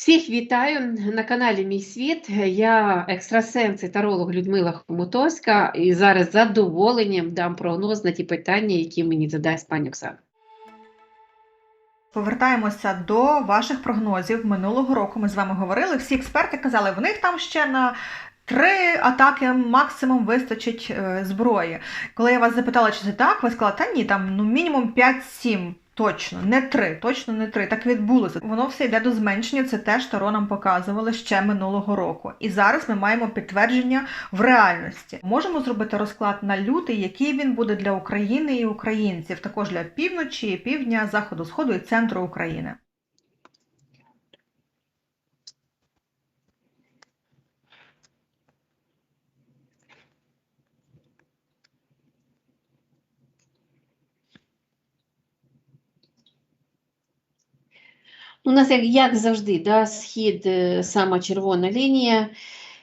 Всіх вітаю на каналі Мій Світ. Я екстрасенс і таролог Людмила Хомутовська і зараз з задоволенням дам прогноз на ті питання, які мені задасть пані Оксана. Повертаємося до ваших прогнозів. Минулого року ми з вами говорили. Всі експерти казали, в них там ще на три атаки максимум вистачить е, зброї. Коли я вас запитала, чи це так, ви сказали, та ні, там ну мінімум 5-7. Точно, не три, точно не три. Так відбулося. Воно все йде до зменшення. Це теж Таро нам показували ще минулого року. І зараз ми маємо підтвердження в реальності. Можемо зробити розклад на лютий, який він буде для України і українців, також для півночі, півдня, заходу, сходу і центру України. У нас, як, як завжди, да, схід е, сама червона лінія,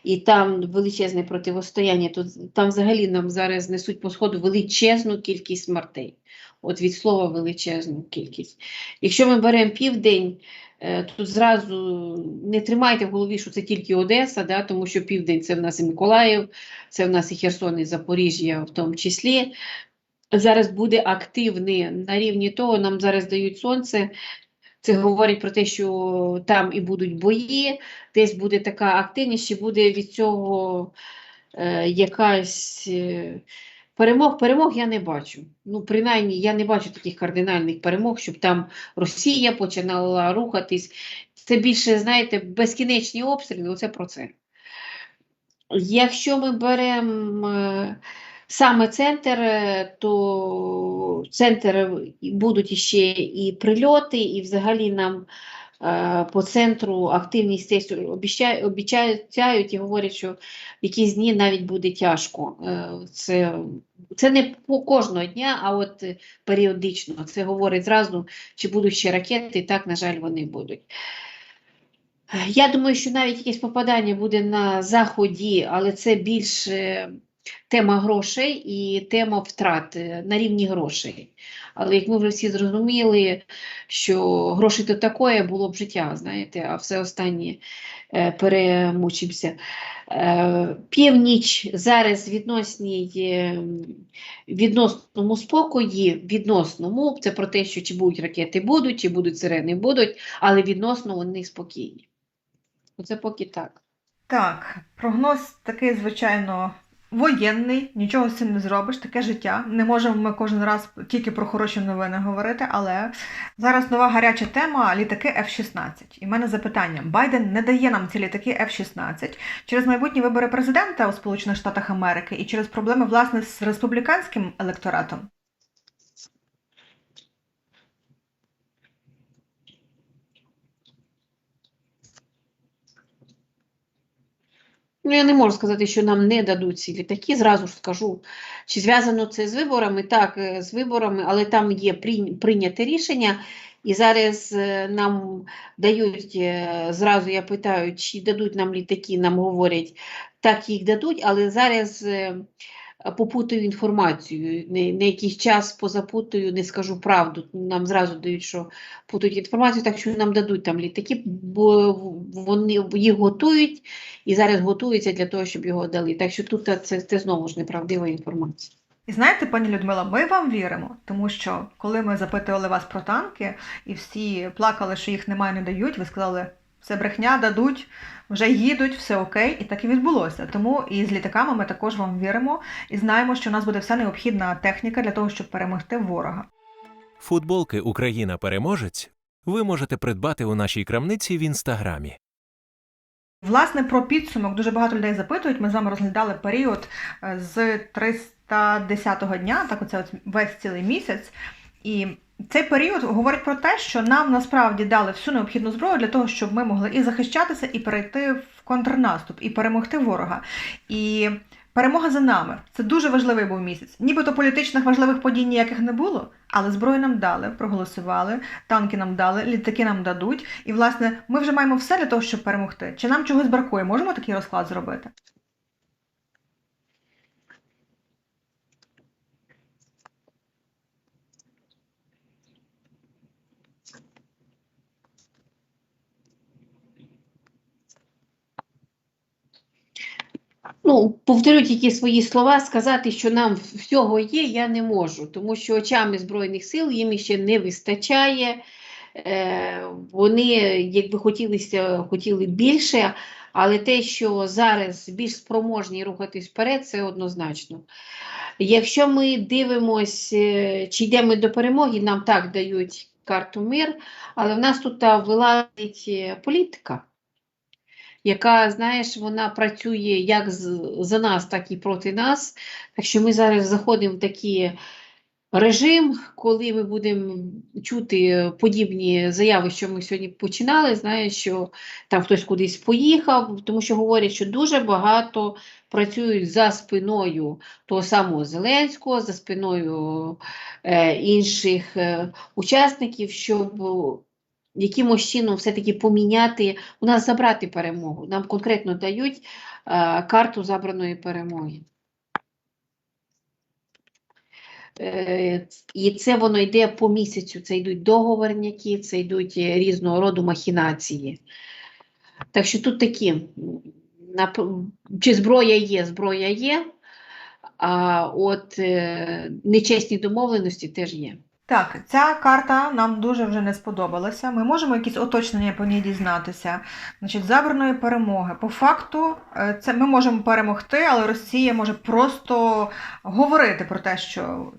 і там величезне противостояння. Тут, там взагалі нам зараз несуть по сходу величезну кількість смертей. От від слова величезну кількість. Якщо ми беремо південь, е, тут зразу не тримайте в голові, що це тільки Одеса, да, тому що південь це в нас і Миколаїв, це в нас і Херсон, і Запоріжжя в тому числі. Зараз буде активний на рівні того, нам зараз дають сонце. Це говорить про те, що там і будуть бої, десь буде така активність, чи буде від цього е, якась е, перемог. Перемог я не бачу. Ну, принаймні, я не бачу таких кардинальних перемог, щоб там Росія починала рухатись. Це більше, знаєте, безкінечні обстріли, оце про це. Якщо ми беремо е, саме центр, е, то центр будуть іще і прильоти, і взагалі нам е, по центру активність теж обіцяють, і говорять, що в якісь дні навіть буде тяжко. Е, Це, це не по кожного дня, а от періодично. Це говорить зразу, чи будуть ще ракети, так, на жаль, вони будуть. Я думаю, що навіть якесь попадання буде на заході, але це більше тема грошей і тема втрат е, на рівні грошей. Але як ми вже всі зрозуміли, що гроші то таке було б життя, знаєте, а все останнє е, перемучимося. Е, Північ зараз відносній е, відносному спокої, відносному, це про те, що чи будуть ракети будуть, чи будуть сирени будуть, але відносно вони спокійні. Оце поки так. Так, прогноз такий, звичайно, воєнний, нічого з цим не зробиш, таке життя. Не можемо ми кожен раз тільки про хороші новини говорити, але зараз нова гаряча тема літаки F-16. І в мене запитання: Байден не дає нам ці літаки F-16 через майбутні вибори президента у Сполучених Штатах Америки і через проблеми власне з республіканським електоратом. Ну, я не можу сказати, що нам не дадуть ці літаки, зразу ж скажу. Чи зв'язано це з виборами? Так, е, з виборами, але там є прийняте рішення, і зараз е, нам дають, е, зразу я питаю, чи дадуть нам літаки, нам говорять, так їх дадуть, але зараз попутаю інформацію. Не, на якийсь час позапутаю, не скажу правду. Нам зразу дають, що путають інформацію, так що нам дадуть там літаки, бо вони їх готують і зараз готуються для того, щоб його дали. Так що тут це, це знову ж неправдива інформація. І знаєте, пані Людмила, ми вам віримо, тому що коли ми запитували вас про танки, і всі плакали, що їх немає, не дають, ви сказали, все брехня дадуть, вже їдуть, все окей, і так і відбулося. Тому і з літаками ми також вам віримо і знаємо, що у нас буде вся необхідна техніка для того, щоб перемогти ворога. Футболки Україна переможець ви можете придбати у нашій крамниці в інстаграмі. Власне, про підсумок дуже багато людей запитують. Ми з вами розглядали період е, з 310-го дня, так оце от весь цілий місяць. І цей період говорить про те, що нам насправді дали всю необхідну зброю для того, щоб ми могли і захищатися, і перейти в контрнаступ, і перемогти ворога. І перемога за нами. Це дуже важливий був місяць. Нібито політичних важливих подій ніяких не було, але зброю нам дали, проголосували, танки нам дали, літаки нам дадуть. І, власне, ми вже маємо все для того, щоб перемогти. Чи нам чогось бракує? Можемо такий розклад зробити? Ну, повторю тільки свої слова, сказати, що нам всього є, я не можу, тому що очами Збройних сил їм ще не вистачає. Е, вони, якби хотілися, хотіли більше, але те, що зараз більш спроможні рухатись вперед, це однозначно. Якщо ми дивимось, е, чи йдемо до перемоги, нам так дають карту мир, але в нас тут вилазить е, політика яка, знаєш, вона працює як за нас, так і проти нас. Так що ми зараз заходимо в такий режим, коли ми будемо чути подібні заяви, що ми сьогодні починали, знаєш, що там хтось кудись поїхав, тому що говорять, що дуже багато працюють за спиною того самого Зеленського, за спиною е, інших е, учасників, щоб якимось чином все-таки поміняти, у нас забрати перемогу. Нам конкретно дають е, карту забраної перемоги. Е, і це воно йде по місяцю. Це йдуть договорняки, це йдуть е, різного роду махінації. Так що тут такі, чи зброя є, зброя є, а от е, нечесні домовленості теж є. Так, ця карта нам дуже вже не сподобалася. Ми можемо якісь уточнення по ній дізнатися. Значить, забраної перемоги. По факту, е, це ми можемо перемогти, але Росія може просто говорити про те, що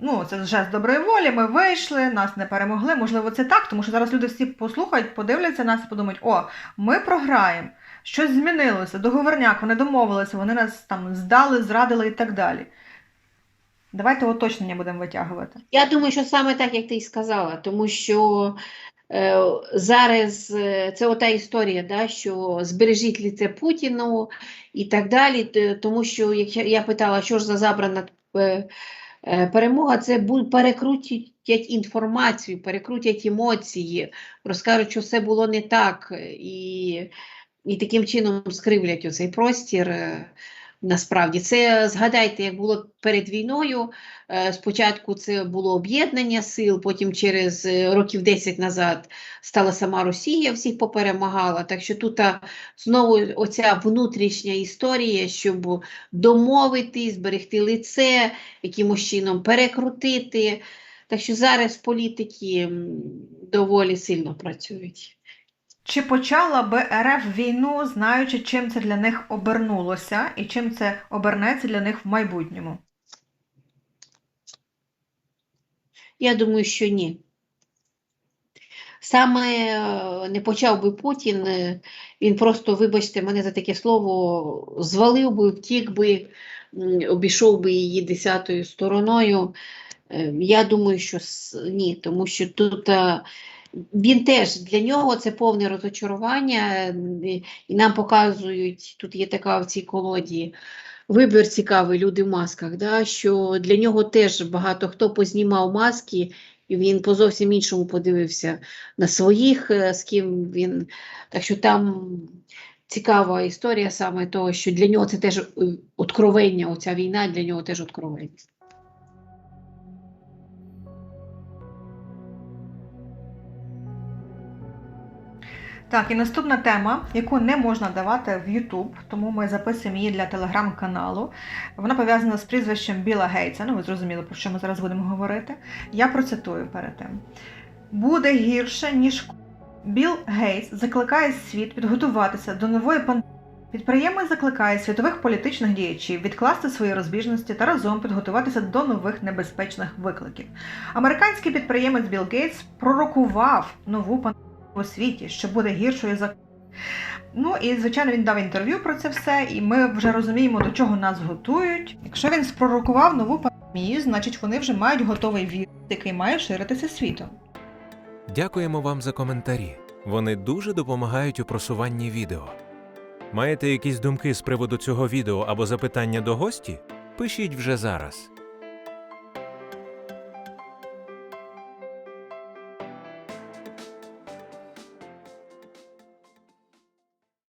ну, це жест доброї волі, ми вийшли, нас не перемогли. Можливо, це так, тому що зараз люди всі послухають, подивляться нас і подумають, о, ми програємо. Щось змінилося, договорняк, вони домовилися, вони нас там здали, зрадили і так далі. Давайте уточнення будемо витягувати. Я думаю, що саме так, як ти й сказала, тому що е, зараз е, це ота історія, да, що збережіть ліце Путіну і так далі. Тому що як я- я питала, що ж за забрана е, е, перемога, це перекрутять інформацію, перекрутять емоції, розкажуть, що все було не так, і, і таким чином скривлять оцей простір. е, Насправді, це згадайте, як було перед війною. Е, Спочатку це було об'єднання сил, потім через е, років 10 назад стала сама Росія, всіх поперемагала. Так що тут знову оця внутрішня історія, щоб домовитись, зберегти лице, якимось чином перекрутити. Так що зараз політики доволі сильно працюють. Чи почала би РФ війну, знаючи, чим це для них обернулося і чим це обернеться для них в майбутньому? Я думаю, що ні. Саме е, не почав би Путін, е, він просто, вибачте мене за таке слово, звалив би, втік би, обійшов би її десятою стороною. Е, Я думаю, що ні, тому що тут він теж для нього це повне розочарування, і нам показують, тут є така в цій колоді. Вибір цікавий, люди в масках, да, що для нього теж багато хто познімав маски, і він по зовсім іншому подивився на своїх, е, з ким він. Так що там цікава історія саме того, що для нього це теж е, откровення, оця війна для нього теж откровення. Так, і наступна тема, яку не можна давати в YouTube, тому ми записуємо її для телеграм-каналу. Вона пов'язана з прізвищем Біла Гейтса. Ну, ви зрозуміли, про що ми зараз будемо говорити. Я процитую перед тим. Буде гірше, ніж Білл Гейтс закликає світ підготуватися до нової пандемії. Підприємець закликає світових політичних діячів відкласти свої розбіжності та разом підготуватися до нових небезпечних викликів. Американський підприємець Білл Гейтс пророкував нову пандемію у світі, що буде гіршою за Ну і звичайно він дав інтерв'ю про це все, і ми вже розуміємо, до чого нас готують. Якщо він спророкував нову пандемію, значить вони вже мають готовий вірус, який має ширитися світом. Дякуємо вам за коментарі. Вони дуже допомагають у просуванні відео. Маєте якісь думки з приводу цього відео або запитання до гості? Пишіть вже зараз.